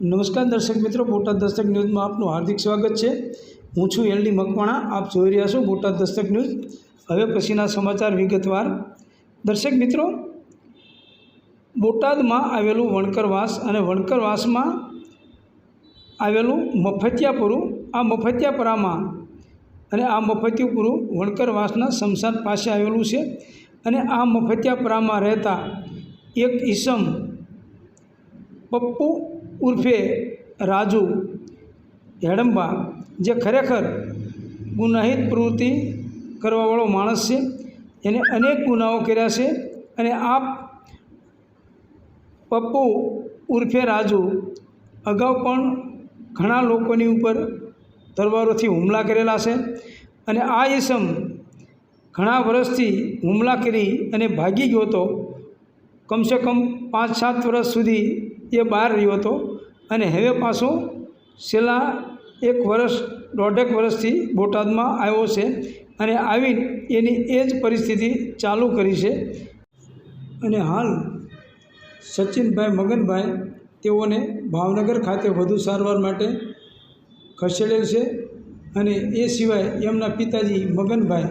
નમસ્કાર દર્શક મિત્રો, બોટાદ દસ્તક ન્યૂઝમાં આપનું હાર્દિક સ્વાગત છે. હું છું એલડી મકવાણા, આપ જોઈ રહ્યા છો બોટાદ દસ્તક ન્યૂઝ. હવે પછીના સમાચાર વિગતવાર. દર્શક મિત્રો, બોટાદમાં આવેલું વણકરવાસ અને વણકરવાસમાં આવેલું મફતિયાપુરું, આ મફતિયાપરામાં અને આ મફતિયાપુરું વણકરવાસના શમશાન પાસે આવેલું છે અને આ મફતિયાપરામાં રહેતા એક ઈસમ, પપ્પુ ઉર્ફે રાજુ હેડંબા, જે ખરેખર ગુનાહિત પ્રવૃત્તિ કરવાવાળો માણસ છે. એને અનેક ગુનાઓ કર્યા છે અને આ પપ્પુ ઉર્ફે રાજુ અગાઉ પણ ઘણા લોકોની ઉપર તલવારોથી હુમલા કરેલા છે અને આ ઈસમ ઘણા વર્ષથી હુમલા કરી અને ભાગી ગયો હતો. કમસે કમ પાંચ સાત વર્ષ સુધી એ બહાર રહ્યો હતો અને હવે પાછો છેલ્લા એક વર્ષ, દોઢેક વર્ષથી બોટાદમાં આવ્યો છે અને આવીને એની એ જ પરિસ્થિતિ ચાલુ કરી છે. અને હાલ સચિનભાઈ, મગનભાઈ તેઓને ભાવનગર ખાતે વધુ સારવાર માટે ખસેડેલ છે અને એ સિવાય એમના પિતાજી મગનભાઈ,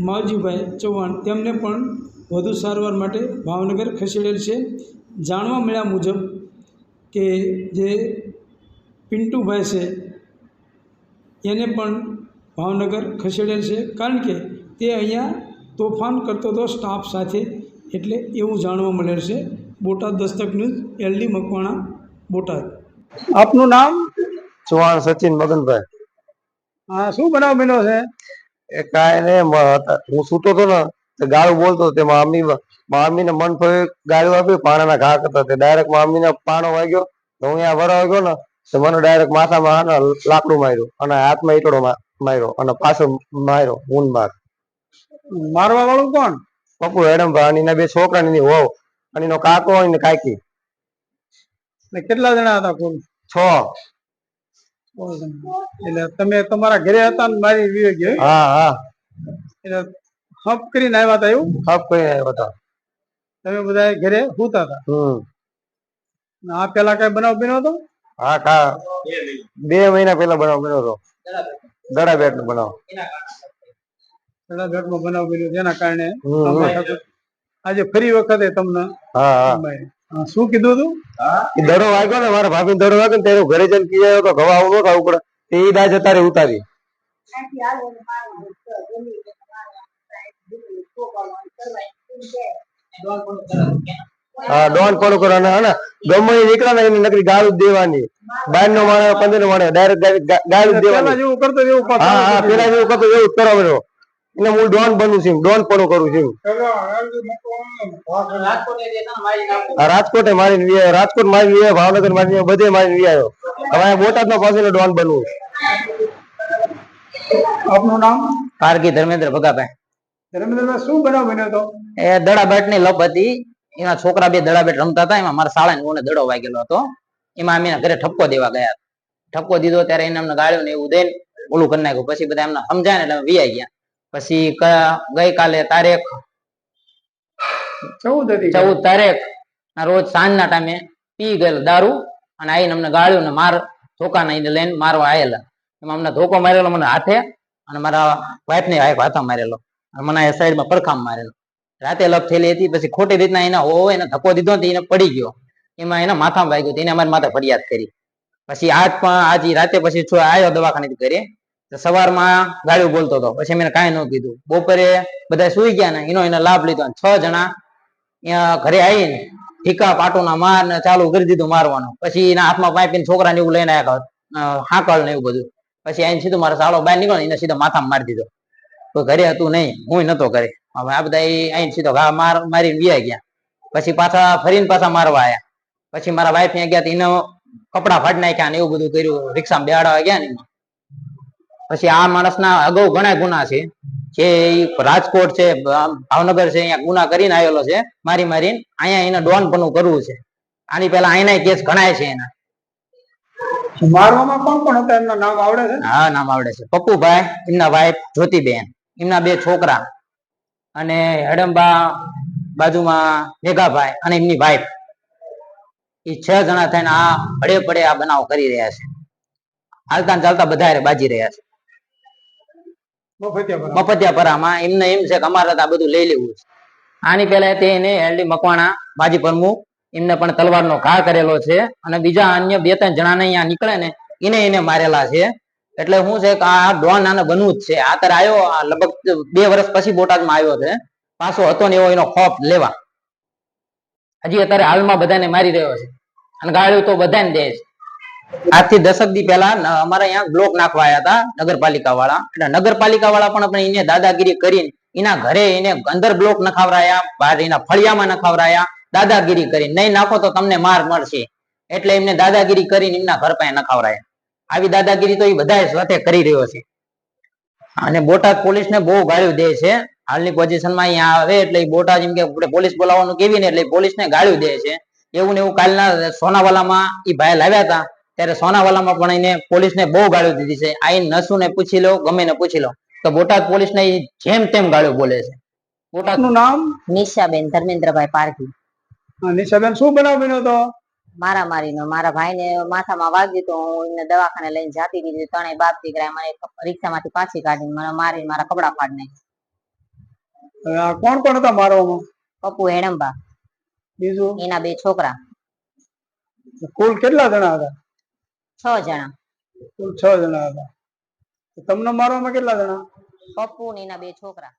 માવજીભાઈ ચૌહાણ તેમને પણ વધુ સારવાર માટે ભાવનગર ખસેડેલ છે. જાણવા મળ્યા મુજબ કે જે પિન્ટુભાઈ છે એને પણ ભાવનગર ખસેડેલ છે. કારણ કે તે અહીંયા તોફાન કરતો હતો સ્ટાફ સાથે એટલે એવું જાણવા મળેલ છે. Botad Dastak news LD Makwana Botad. આપનું નામ? ચૌહાણ સચિન મગનભાઈ હા શું બનાવ બન્યો છે? એ કાંઈ નહીં હું સૂતો હતો ને. ગાળું બોલતો તે મામી મામીને મન ફરી ગાળું આપી પાણાના ઘા કરતા તે ડાયરેક્ટ મામીને પાણો વાગ્યો તો હું અહીંયા વરાવ ગયો ને તો મને ડાયરેક્ટ માથામાં લાકડું માર્યું અને હાથમાં ઈટડો માર્યો અને પાછો માર્યો ઊન માર મારવા વાળું કોણ? પપ્પુ હેડમભા અને બે છોકરા ની હોવ અને એનો કાકો અને કાકી. ને કેટલા જણા હતા કુલ? છ. એટલે તમે તમારા ઘરે હતા ને મારી ગયો હા હા. એટલે હપ કરીને આવ્યા હતા એવું? હફ કરીને આવ્યા હતા. તમે બધા ઘરે સુતા હતા? હમ. આ પેલા કઈ બનાવ બન્યો હતો? હા કા બે મહિના પેલા બનાવ બન્યો હતો. દડા બેટ નો બનાવ. દડા બેટ નો બનાવ બન્યો જેના કારણે. આજે ફરી વખતે તમને શું કીધું હતું? દડો વાગ્યો ને મારા ભાભી દડો વાગ્યો ને તેનું ઘરે જઈને પી આવ્યો તો ઘવા આવું ન ખાવું પડે. તે ઈ દાજ અત્યારે ઉતારી. હા ડોન પડું કરવાના હે ને? ગમે એ નીકળે ને નકરી ગાળું જ દેવાની. બાર નો માણે પંદર નો માણે ડાયરેક્ટ ગાળું જ દેવાની. જેવું કરતો એવું હા હા પેલા જેવું કરતો એવું જ કરવાનો એને હું ડોન બનું છું ડોન પડું કરું છું રાજકોટે મારી રાજકોટ મારી વી ભાવનગર મારી બધે મારી વી આવ્યો હવે બોટાદ નો પાસે ડોન બનવું આપનું નામ? પારકી ધર્મેન્દ્ર ભગાભાઈ. ધર્મેન્દ્રભાઈ શું બનાવ બન્યો હતો? એ દડાબેટની લપ હતી. એના છોકરા બે દડાબેટ રમતા હતા. એમાં મારા શાળા ને દડો વાગેલો હતો. એમાં અમે ઘરે ઠપકો દેવા ગયા ઠપકો દીધો ત્યારે એને અમને ગાળ્યો ને એવું દઈને ઓલું કરી નાખ્યું. પછી બધા એમને સમજાય ને એટલે વિયાઈ ગયા. પછી ગઈકાલે તારીખ ચૌદ ચૌદ તારીખ ના રોજ સાંજના ટાઈમે પી ગયેલ દારૂ અને આઈને અમને ગાળ્યું ને માર ધોકા ને લઈને મારવા આવેલા એમાં અમને ધોકો મારેલો મને હાથે અને મારા વાઈફ ને હાથા મારેલો. મને આ સાઈડમાં પરખામ મારેલો. રાતે લપ થયેલી હતી, પછી ખોટી રીતના એના હોવો એને ધક્કો દીધો ને એને પડી ગયો. એમાં એના માથામાં વાગ્યું એને અમારી માથે ફરિયાદ કરી. પછી આજ પણ આજ રાતે પછી છો આવ્યો દવાખાને ઘરે. સવારમાં ગાળ્યું બોલતો હતો પછી મેં કાંઈ ન કીધું. બપોરે બધા સુઈ ગયા ને, એનો એને લાભ લીધો છ જણા ઘરે આવીને ઠીકા પાટોના માર ને ચાલુ કરી દીધું મારવાનું. પછી એના હાથમાં પાઇપ છોકરાને એવું લઈને આવ્યા હાંકળ ને એવું બધું. પછી આઈને સીધું મારો સાળો બહાર નીકળ્યો એને સીધા માથામાં મારી દીધો. કોઈ ઘરે હતું નહીં હું નતો ઘરે. અમે આ બધા અહીં સીધો ઘા માર મારીને વ્યા ગયા. પછી પાછા ફરીને પાછા મારવા આવ્યા પછી મારા વાઈફ ત્યાં ગયા એનો કપડા ફાડી નાખ્યા ને એવું બધું કર્યું. રિક્ષામાં બેહાડવા ગયા ને પછી આ માણસના અગાઉ ઘણા ગુના છે. જે રાજકોટ છે ભાવનગર છે અહીંયા ગુના કરીને આવેલો છે. મારી મારીને અહીંયા એને ડોન પણ કરવું છે. આની પહેલા અહીંના કેસ ઘણા છે એના. મારવામાં કોણ કોણ હતા? એમના નામ આવડે છે? હા નામ આવડે છે. પપ્પુભાઈ એમના વાઈફ જ્યોતિબેન. એમના બે છોકરા અને હેડંબા બાજુમાં મેઘાભાઈ અને એમની વાઈફ એ છ જણા થઈને આ પડે પડે આ બનાવ કરી રહ્યા છે. હાલતા ચાલતા બધા બાજી રહ્યા છે. મફતિયા મફતિયા એમને એમ છે કે અમારે આ બધું લઈ લેવું છે. આની પહેલા તે એને એલડી મકવાણા બાજી પ્રમુખ એમને પણ તલવારનો ઘા કરેલો છે અને બીજા અન્ય બે ત્રણ જણાને અહીંયા નીકળે ને એને એને મારેલા છે. એટલે શું છે કે આ ડોન આને બનવું જ છે. આ તારે આવ્યો આ લગભગ બે વર્ષ પછી બોટાદમાં આવ્યો છે. પાછો હતો ને એવો એનો ખોફ લેવા. હજી અત્યારે હાલમાં બધાને મારી રહ્યો છે. અને ગાળ્યું તો બધાને દે છે. આજથી દશક દી પહેલા અમારે અહીંયા બ્લોક નાખવા આવ્યા હતા નગરપાલિકા વાળા એટલે નગરપાલિકા વાળા પણ આપણે એને દાદાગીરી કરીને, એના ઘરે એને અંદર બ્લોક નખાવરાયા, બહાર એના ફળિયામાં નખાવરાયા, દાદાગીરી કરી નહીં નાખો તો તમને માર મળશે. એટલે એમને દાદાગીરી કરીને એમના ઘર પાસે નખાવરાયા. આવી દાદાગીરી તો એ બધા સાથે કરી રહ્યો છે. અને બોટાદ પોલીસ ને બહુ ગાળ્યું દે છે. હાલની પોઝિશનમાં અહીંયા આવે એટલે બોટાદ એમ કે પોલીસ બોલાવવાનું કેવી ને એટલે પોલીસ ને ગાળ્યું દે છે. એવું ને એવું કાલના સોનાવાલામાં એ ભાઈ લાવ્યા હતા. ત્યારે સોનાવાલામાં પણ એને પોલીસ ને બહુ ગાળ્યું દીધી છે. આઈને નસુ ને પૂછી લો ગમે ને પૂછી લો. તો બોટાદ પોલીસ ને જેમ તેમ ગાળ્યું બોલે છે. બોટાદનું નામ? નિશાબેન ધર્મેન્દ્રભાઈ પારકી હા, નિશાબેન શું બનાવ બન્યો તો? મારામારીનો મારા ભાઈને માથામાં વાગ્યું તો હું એમને દવાખાને લઈને જાતી દીધી ત્રણેય બાપ દીકરા મને રિક્ષામાંથી પાછી કાઢીને મને મારીને મારા કપડા ફાડી નાખ્યા. કોણ કોણ હતા મારવામાં પપ્પુ હેડંબા બીજું? એના બે છોકરા. કુલ કેટલા જણા હતા? છ જણા. કુલ છ જણા હતા. તમને મારવામાં કેટલા જણા? પપ્પુ ને એના બે છોકરા.